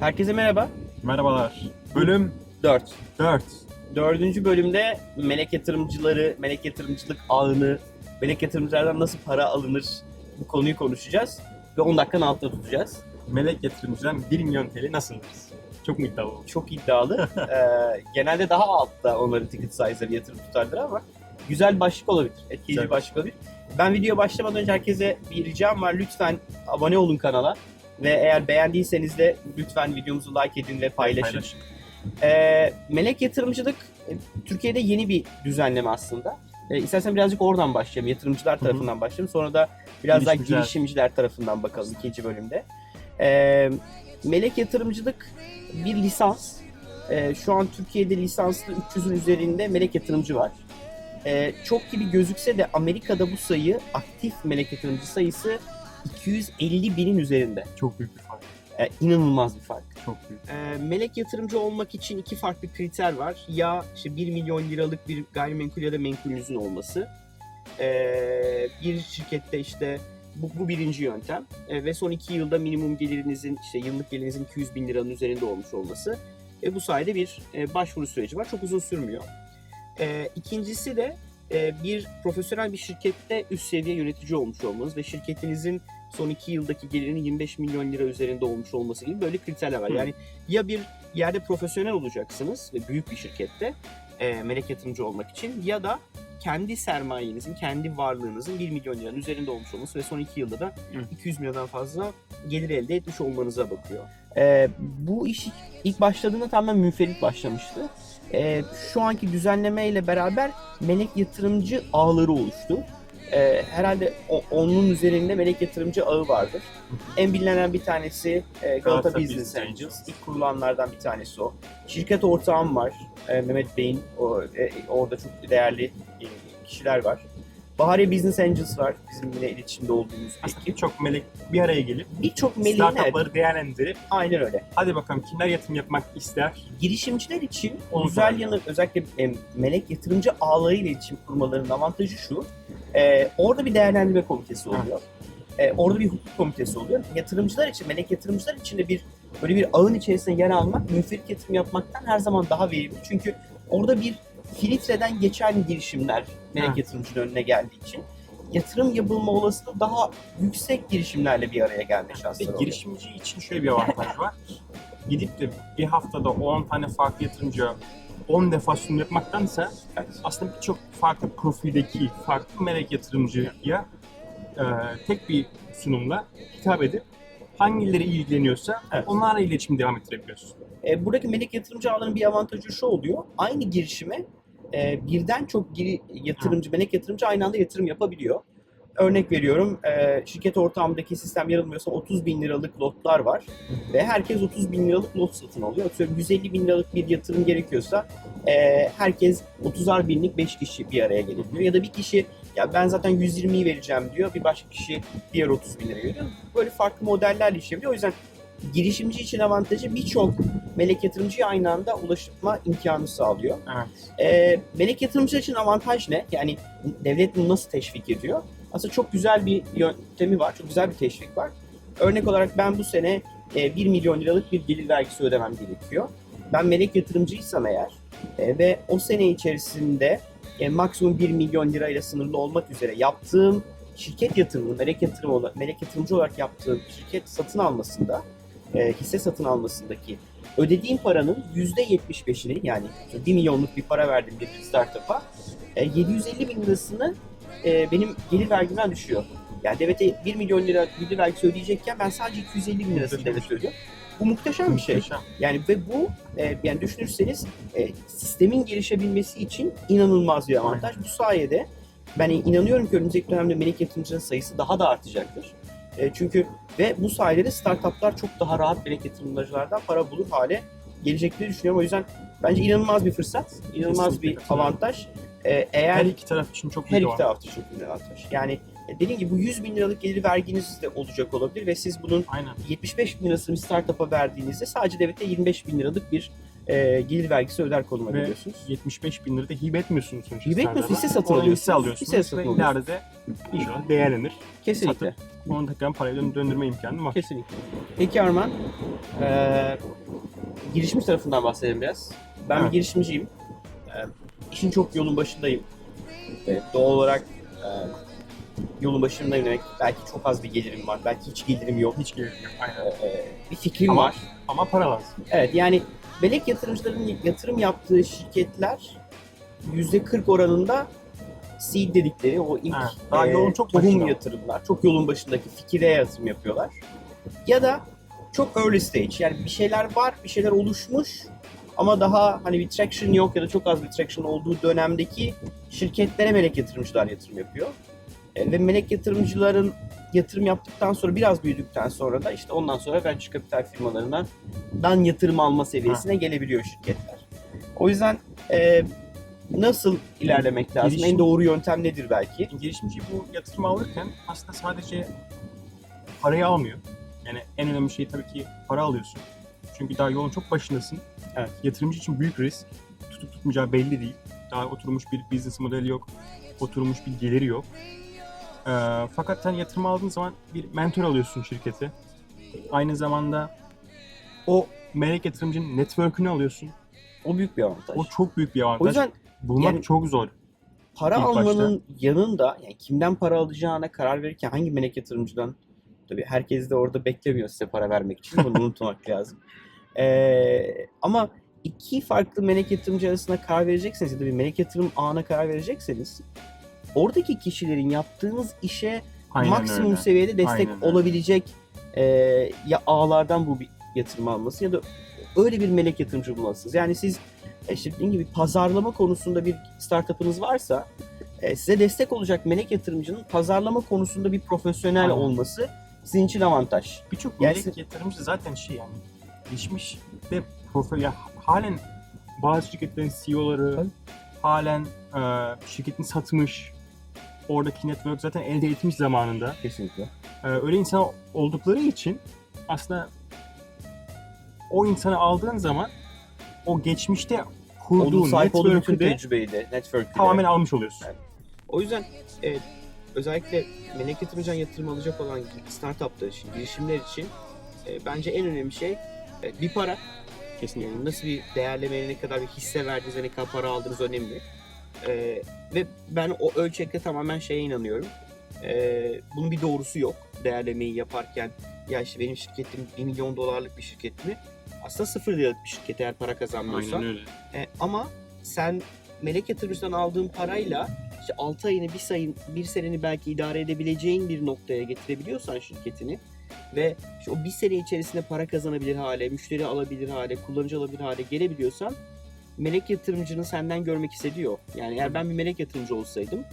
Herkese merhaba. Merhabalar. Bölüm 4. 4. Dördüncü bölümde melek yatırımcıları, melek yatırımcılık ağını, melek yatırımcılardan nasıl para alınır bu konuyu konuşacağız. Ve 10 dakikanın altında tutacağız. Melek yatırımcıdan 1 milyon TL nasıl alırız? Çok mu iddialı? Çok iddialı. Ee, genelde daha altta onların ticket size'ları yatırım tutardır ama güzel başlık olabilir. Etkileyici bir başlık olabilir. Ben videoya başlamadan önce herkese bir ricam var. Lütfen abone olun kanala. Ve eğer beğendiyseniz de lütfen videomuzu like edin ve paylaşın. Paylaşın. Ee, melek yatırımcılık e, Türkiye'de yeni bir düzenleme aslında. Ee, istersen birazcık oradan başlayalım. Yatırımcılar tarafından başlayalım. Sonra da biraz daha Girişimciler. girişimciler tarafından bakalım ikinci bölümde. Ee, melek yatırımcılık bir lisans. Ee, şu an Türkiye'de lisanslı 300'ün üzerinde melek yatırımcı var. Ee, çok gibi gözükse de Amerika'da bu sayı aktif melek yatırımcı sayısı 250 binin üzerinde. Çok büyük bir fark. Ee, inanılmaz bir fark. Çok büyük. Ee, melek yatırımcı olmak için iki farklı kriter var. Ya işte 1 milyon liralık bir gayrimenkul ya da menkulünüzün olması. Ee, bir şirkette işte bu, bu birinci yöntem. Ee, ve son iki yılda minimum gelirinizin işte yıllık gelirinizin 200 bin liranın üzerinde olmuş olması. Ve bu sayede bir e, başvuru süreci var. Çok uzun sürmüyor. Ee, ikincisi de e, bir profesyonel bir şirkette üst seviye yönetici olmuş olmanız ve şirketinizin son iki yıldaki gelirinin 25 milyon lira üzerinde olmuş olması gibi böyle kriterler var. Hı. Yani ya bir yerde profesyonel olacaksınız ve büyük bir şirkette e, melek yatırımcı olmak için ya da kendi sermayenizin, kendi varlığınızın 1 milyon liranın üzerinde olmuş olması ve son 2 yılda da Hı. 200 milyondan fazla gelir elde etmiş olmanıza bakıyor. E, bu iş ilk başladığında tamamen münferit başlamıştı. E, şu anki düzenleme ile beraber melek yatırımcı ağları oluştu. E, herhalde o- onun üzerinde melek yatırımcı ağı vardır. En bilinen bir tanesi e, Galata, Business. Angels. İlk kurulanlardan bir tanesi o. Şirket ortağım var. e, Mehmet Bey'in. O, e, orada çok değerli e, kişiler var. Bahariye Business Angels var. Bizim yine iletişimde olduğumuz Aslında ekip. birçok melek bir araya gelip Birçok meleğin evet, startupları değerlendirip aynen öyle. hadi bakalım kimler yatırım yapmak ister? Girişimciler için Onu güzel sorayım. yanı özellikle e, melek yatırımcı ağlarıyla iletişim kurmalarının avantajı şu. e, orada bir değerlendirme komitesi oluyor. E, orada bir hukuk komitesi oluyor. Yatırımcılar için, melek yatırımcılar için de bir böyle bir ağın içerisinde yer almak, münferit yatırım yapmaktan her zaman daha verimli. Çünkü orada bir filtreden geçen girişimler melek Ha. yatırımcının önüne geldiği için yatırım yapılma olasılığı daha yüksek girişimlerle bir araya gelme şansları oluyor. girişimci için şöyle bir avantaj var. Gidip de bir haftada 10 tane farklı yatırımcıya 10 defa sunum yapmaktansa aslında birçok farklı profildeki farklı melek yatırımcıya e, tek bir sunumla hitap edip hangileri ilgileniyorsa Evet. onlarla iletişim devam ettirebiliyorsun. E, buradaki melek yatırımcı ağlarının bir avantajı şu oluyor. Aynı girişime e, birden çok giri, yatırımcı, melek yatırımcı aynı anda yatırım yapabiliyor. Örnek veriyorum, e, şirket ortamındaki sistem yanılmıyorsam 30 bin liralık lotlar var ve herkes 30 bin liralık lot satın alıyor. Atıyorum 150 bin liralık bir yatırım gerekiyorsa e, herkes 30'ar binlik 5 kişi bir araya gelebiliyor. Ya da bir kişi ya ben zaten 120'yi vereceğim diyor, bir başka kişi diğer 30 bin lira veriyor. Böyle farklı modellerle işleyebiliyor. O yüzden girişimci için avantajı birçok melek yatırımcıya aynı anda ulaşma imkanı sağlıyor. Evet. Ee, melek yatırımcılar için avantaj ne? Yani devlet bunu nasıl teşvik ediyor? Aslında çok güzel bir yöntemi var, çok güzel bir teşvik var. Örnek olarak ben bu sene e, 1 milyon liralık bir gelir vergisi ödemem gerekiyor. Ben melek yatırımcıysam eğer e, ve o sene içerisinde e, maksimum 1 milyon lirayla sınırlı olmak üzere yaptığım şirket yatırımı, melek yatırım olarak, melek yatırımcı olarak yaptığım şirket satın almasında, e, hisse satın almasındaki ödediğim paranın %75'ini yani 1 milyonluk bir para verdim bir startup'a e, 750 bin lirasını e, benim gelir vergimden düşüyor. Yani devlete 1 milyon lira gelir vergisi ödeyecekken ben sadece 250 bin lirasını devlete ödüyorum. Bu muhteşem bir şey. Muhteşem. Yani ve bu e, yani düşünürseniz e, sistemin gelişebilmesi için inanılmaz bir avantaj. Bu sayede ben inanıyorum ki önümüzdeki dönemde melek yatırımcının sayısı daha da artacaktır. E, çünkü ve bu sayede de startuplar çok daha rahat melek yatırımcılardan para bulur hale gelecekleri düşünüyorum. O yüzden bence inanılmaz bir fırsat, inanılmaz Kesinlikle bir avantaj. E, eğer Her iki taraf için çok her iki avantaj. tarafta çok büyük avantaj. Yani e, dediğim gibi bu 100 bin liralık gelir verginiz de olacak olabilir ve siz bunun Aynen. 75 bin lirasını bir startup'a verdiğinizde sadece devlete 25 bin liralık bir e, gelir vergisi öder konuma Ve geliyorsunuz. 75 bin lira da hibe etmiyorsunuz sonuçta. Hibe etmiyorsun, Serdar. hisse satın Oradan alıyorsun. Hisse alıyorsunuz. Hisse satın ve alıyorsun. ileride de inşallah değerlenir. Kesinlikle. Satıp onu tekrar paraya dön- döndürme imkanı var. Kesinlikle. Peki Arman, e, girişimci tarafından bahsedelim biraz. Ben Evet. bir girişimciyim. E, işin çok yolun başındayım. E, doğal olarak e, yolun başındayım demek belki çok az bir gelirim var, belki hiç gelirim yok. Hiç gerek yok. Aynen. E, e, bir fikrim Ama- var. Ama para lazım. Evet yani melek yatırımcıların yatırım yaptığı şirketler %40 oranında seed dedikleri o ilk daha e, yolun çok tohum yatırımlar, çok yolun başındaki fikire yatırım yapıyorlar. Ya da çok early stage yani bir şeyler var, bir şeyler oluşmuş ama daha hani bir traction yok ya da çok az bir traction olduğu dönemdeki şirketlere melek yatırımcılar yatırım yapıyor. E, ve melek yatırımcıların yatırım yaptıktan sonra biraz büyüdükten sonra da işte ondan sonra venture kapital firmalarından dan yatırım alma seviyesine gelebiliyor şirketler. O yüzden e, nasıl ilerlemek lazım? Girişim- En doğru yöntem nedir belki? Girişimci bu yatırım alırken aslında sadece parayı almıyor. Yani en önemli şey tabii ki para alıyorsun. Çünkü daha yolun çok başındasın. Evet. Yatırımcı için büyük risk. Tutup tutmayacağı belli değil. Daha oturmuş bir business modeli yok. Oturmuş bir geliri yok. Ee, fakat sen yatırım aldığın zaman bir mentor alıyorsun şirkete. Aynı zamanda o melek yatırımcının network'ünü alıyorsun. O büyük bir avantaj. O çok büyük bir avantaj. O yüzden Bulmak yani- çok zor. para İlk almanın yanında yani kimden para alacağına karar verirken hangi melek yatırımcıdan tabii herkes de orada beklemiyor size para vermek için bunu unutmak lazım. Ee, ama iki farklı melek yatırımcı arasında karar verecekseniz ya da bir melek yatırım ağına karar verecekseniz oradaki kişilerin yaptığınız işe Aynen maksimum öyle. seviyede destek Aynen olabilecek e, ya ağlardan bu bir yatırım alması ya da öyle bir melek yatırımcı bulmalısınız. Yani siz işte dediğim gibi pazarlama konusunda bir startup'ınız varsa e, size destek olacak melek yatırımcının pazarlama konusunda bir profesyonel Aynen. olması sizin için avantaj. Birçok Yani melek siz- yatırımcı zaten şey yani geçmiş ve profil ya halen bazı şirketlerin CEO'ları Tabii. halen e, şirketini satmış oradaki network zaten elde etmiş zamanında. Kesinlikle. E, öyle insan oldukları için aslında o insanı aldığın zaman o geçmişte Onun kurduğun sahip olduğu bütün network'ü de tecrübeyi de, network'ü de. tamamen almış oluyorsun. Evet. O yüzden e, özellikle melek yatırımcıdan yatırım alacak olan startuplar için, girişimler için e, bence en önemli şey e, bir para. Kesinlikle yani nasıl bir değerlemeye ne kadar bir hisse verdiğiniz ve ne kadar para aldığınız önemli. E, ve ben o ölçekte tamamen şeye inanıyorum. E, bunun bir doğrusu yok. Değerlemeyi yaparken ya işte benim şirketim 1 milyon dolarlık bir şirket mi? Aslında 0 liralık bir şirket eğer para kazanmıyorsa. öyle. E, ama sen melek yatırımcıdan aldığın parayla işte 6 ayını, bir sayın, bir seneni belki idare edebileceğin bir noktaya getirebiliyorsan şirketini ve işte o bir sene içerisinde para kazanabilir hale, müşteri alabilir hale, kullanıcı alabilir hale gelebiliyorsan melek yatırımcının senden görmek istediyor. Yani eğer ben bir melek yatırımcı olsaydım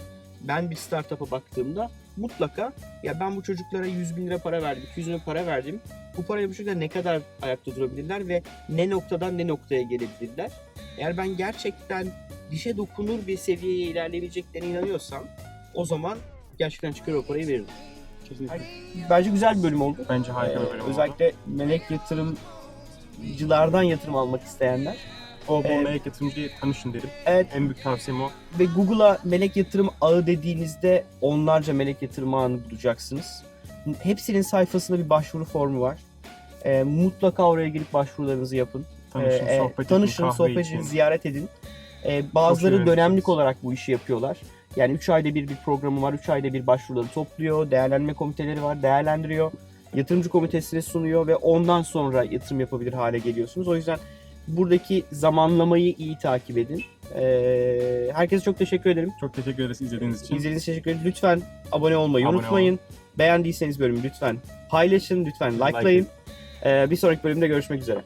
ben bir startup'a baktığımda mutlaka ya ben bu çocuklara 100 bin lira para verdim, 200 bin lira para verdim. Bu parayla bu çocuklar ne kadar ayakta durabilirler ve ne noktadan ne noktaya gelebilirler. Eğer ben gerçekten dişe dokunur bir seviyeye ilerleyebileceklerine inanıyorsam o zaman gerçekten çıkar o parayı veririm. Kesinlikle. Bence güzel bir bölüm oldu. Bence harika bir Ee, bölüm oldu. özellikle melek yatırımcılardan yatırım almak isteyenler. O Ee, melek yatırımcıyla tanışın derim. Evet En büyük tavsiyem o. ve Google'a melek yatırım ağı dediğinizde onlarca melek yatırım ağını bulacaksınız. Hepsinin sayfasında bir başvuru formu var. Ee, mutlaka oraya girip başvurularınızı yapın. Tanışın, Ee, sohbet edin, tanışın, kahve sohbet edin, ziyaret edin. Ee, bazıları dönemlik olarak bu işi yapıyorlar. Yani 3 ayda bir bir programı var. 3 ayda bir başvuruları topluyor. Değerlendirme komiteleri var. Değerlendiriyor. Yatırımcı komitesine sunuyor ve ondan sonra yatırım yapabilir hale geliyorsunuz. O yüzden buradaki zamanlamayı iyi takip edin. Ee, herkese çok teşekkür ederim. Çok teşekkür ederiz izlediğiniz için. İzlediğiniz için teşekkür ederim. Lütfen abone olmayı Abone unutmayın. Beğendiyseniz bölümü lütfen paylaşın, lütfen likelayın. Ee, bir sonraki bölümde görüşmek üzere.